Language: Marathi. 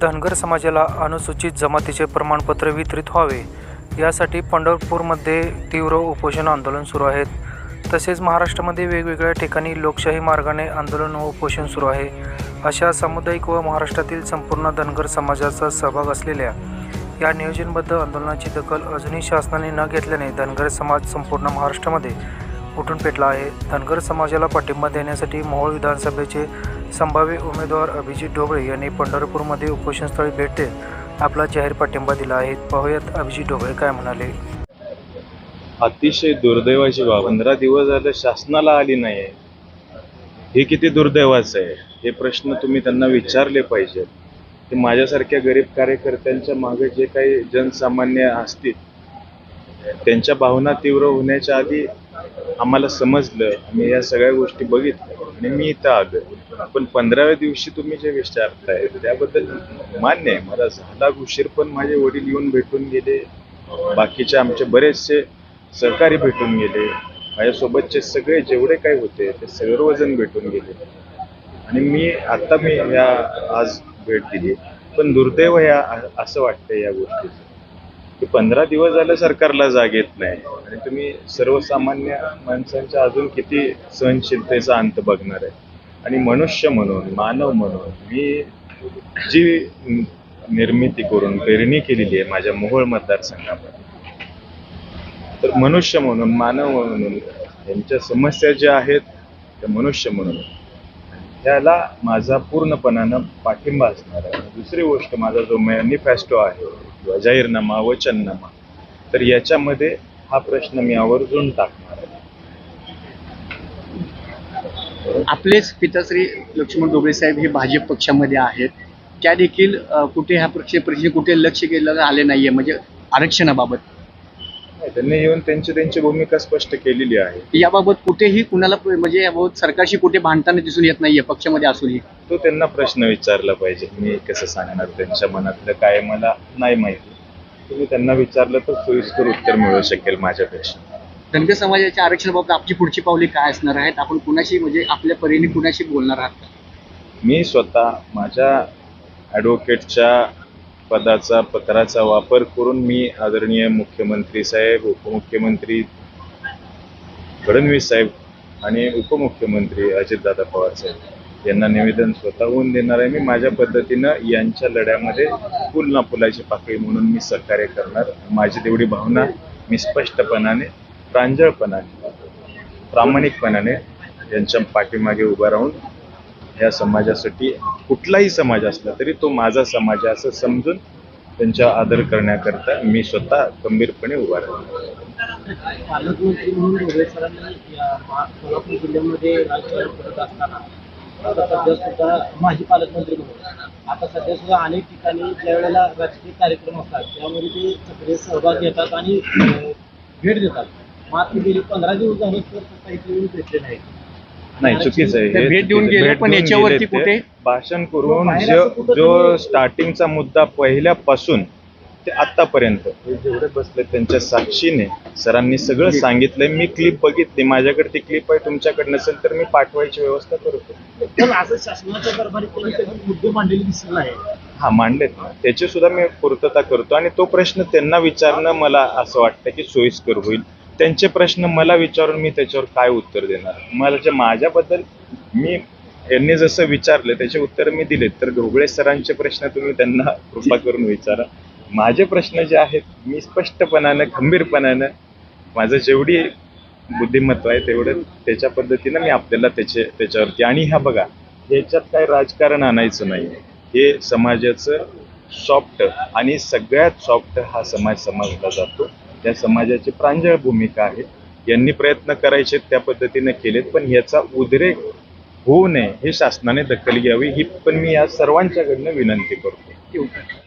धनगर समाजाला अनुसूचित जमातीचे प्रमाणपत्र वितरित व्हावे. यासाठी पंढरपूरमध्ये तीव्र उपोषण आंदोलन सुरू आहेत. तसेच महाराष्ट्रामध्ये वेगवेगळ्या ठिकाणी लोकशाही मार्गाने आंदोलन व उपोषण सुरू आहे. अशा सामुदायिक व महाराष्ट्रातील संपूर्ण धनगर समाजाचा सहभाग असलेल्या या नियोजनबद्ध आंदोलनाची दखल अजूनही शासनाने न घेतल्याने धनगर समाज संपूर्ण महाराष्ट्रामध्ये उठून पेटला आहे. धनगर समाजाला पाठिंबा देण्यासाठी मोहोळ विधानसभेचे संभाव्य उमेदवार अभिजित ढोबळे यांनी पंढरपूरमध्ये उपोषणस्थळी भेट देत आपला जाहीर पाठिंबा दिला आहे. पाहूयात अभिजित ढोबळे काय म्हणाले. अतिशय दुर्दैवाची बाब पंधरा दिवस झाले शासनाला आली नाही हे किती दुर्दैवाचं आहे. हे प्रश्न तुम्ही त्यांना विचारले पाहिजेत ते माझ्यासारख्या गरीब कार्यकर्त्यांच्या मागे जे काही जनसामान्य असतील त्यांच्या भावना तीव्र होण्याच्या आधी आम्हाला समजलं आम्ही या सगळ्या गोष्टी बघितल्या आणि मी इथं आलो पण पंधराव्या दिवशी तुम्ही जे विचारताय त्याबद्दल मान्य आहे. मला झाला उशीर पण माझे वडील येऊन भेटून गेले. बाकीचे आमचे बरेचसे सहकारी भेटून गेले. माझ्यासोबतचे सगळे जेवढे काही होते ते सर्वजण भेटून गेले. आणि मी आता मी या आज भेट दिली. पण दुर्दैव या असं वाटतं या गोष्टीचं. की पंधरा दिवस झालं सरकारला जाग येत नाही. आणि तुम्ही सर्वसामान्य माणसांच्या अजून किती सहनशीलतेचा अंत बघणार आहे. आणि मनुष्य म्हणून मानव म्हणून मी जी निर्मिती करून पेरणी केलेली आहे माझ्या मोहोळ मतदारसंघामध्ये तर मनुष्य म्हणून मानव म्हणून यांच्या समस्या ज्या आहेत त्या मनुष्य म्हणून. त्याला माझा पूर्णपणानं पाठिंबा असणार आहे. दुसरी गोष्ट माझा जो मॅनिफेस्टो आहे किंवा जाहीरनामा वचननामा तर याच्यामध्ये हा प्रश्न मी आवर्जून टाकणार आहे. आपलेच पिताश्री लक्ष्मण डोबळे साहेब हे भाजप पक्षामध्ये आहेत. त्या देखील कुठे ह्या पक्ष कुठे लक्ष केलं आले नाहीये. म्हणजे आरक्षणाबाबत. त्यांनी येऊन त्यांची त्यांची भूमिका स्पष्ट केलेली आहे. याबाबत कुठेही कुणाला म्हणजे याबाबत सरकारशी कुठे भांडताना दिसून येत नाहीये पक्षामध्ये असूनही तो त्यांना प्रश्न विचारला पाहिजे मी कसं सांगणार त्यांच्या मनातलं काय मला नाही माहिती. तुम्ही त्यांना विचारलं तर सोयीस्कर उत्तर मिळू शकेल माझ्यापेक्षा. धनगर समाजाच्या आरक्षणाबाबत आपली पुढची पावले काय असणार आहेत? आपण कुणाशी म्हणजे आपल्या परीने कुणाशी बोलणार आहात? मी स्वतः माझ्या ॲडव्होकेटच्या पदाचा पत्राचा वापर करून मी आदरणीय मुख्यमंत्री साहेब उपमुख्यमंत्री फडणवीस साहेब आणि उपमुख्यमंत्री अजितदादा पवार साहेब यांना निवेदन स्वतःहून देणार आहे. मी माझ्या पद्धतीनं यांच्या लढ्यामध्ये फुल ना फुलाची पाकळी म्हणून मी सहकार्य करणार. माझी तेवढी भावना मी स्पष्टपणाने प्रांजळपणाने प्रामाणिकपणाने यांच्या पाठीमागे उभा राहून या समाजासाठी कुठलाही समाज असला तरी तो माझा समाज आहे असं समजून त्यांचा आदर करण्याकरता मी स्वतः गंभीरपणे उभा राहतो. पालकमंत्री म्हणून ढोबळे सरांनी सोलापूर जिल्ह्यामध्ये राजकारण करत असताना आता सध्या सुद्धा माजी पालकमंत्री म्हणून आता सध्या सुद्धा अनेक ठिकाणी ज्या वेळेला राजकीय कार्यक्रम असतात त्यामध्ये ते सक्रिय सहभाग घेतात आणि भेट देतात. मात्र गेली पंधरा दिवस झाले तर स्वतः इथे येऊन भेटले नाहीत. नाही चुकीचं आहे. हे भेट देऊन चुकीचं आहे. गेले, भेट पण देऊन याच्यावरती गेले ते कुठे? भाषण करून जो जो स्टार्टिंगचा मुद्दा पहिल्यापासून ते आतापर्यंत हे जेवढे बसले त्यांच्या साक्षीने सरांनी सगळं सांगितलंय. मी क्लिप बघितली. माझ्याकडे ती क्लिप आहे तुमच्याकडे नसेल तर मी पाठवायची व्यवस्था करतो. पण असं शासनाच्या दरबारी मुद्दे मांडलेले दिसत नाही. हा मांडलेत. ना त्याची सुद्धा मी पूर्तता करतो आणि तो प्रश्न त्यांना विचारणं मला असं वाटतं की सोयीस्कर होईल. त्यांचे प्रश्न मला विचारून मी त्याच्यावर काय उत्तर देणार? मला जे माझ्याबद्दल मी यांनी जसं विचारलं त्याचे उत्तर मी दिले तर ढोबळे सरांचे प्रश्न तुम्ही त्यांना कृपा करून विचारा. माझे प्रश्न जे आहेत मी स्पष्टपणानं खंबीरपणानं माझं जेवढी बुद्धिमत्व आहे तेवढं त्याच्या पद्धतीनं मी आपल्याला त्याचे त्याच्यावरती आणि ह्या बघा याच्यात काय राजकारण आणायचं नाही. हे समाजाचं सॉफ्ट आणि सगळ्यात सॉफ्ट हा समाज समजला जातो. त्या समाजाची प्रांजळ भूमिका आहे. यांनी प्रयत्न करायचे त्या पद्धतीने केलेत पण याचा उद्रेक होऊ नये हे शासनाने दखल घ्यावी ही पण मी या सर्वांच्याकडनं विनंती करतो.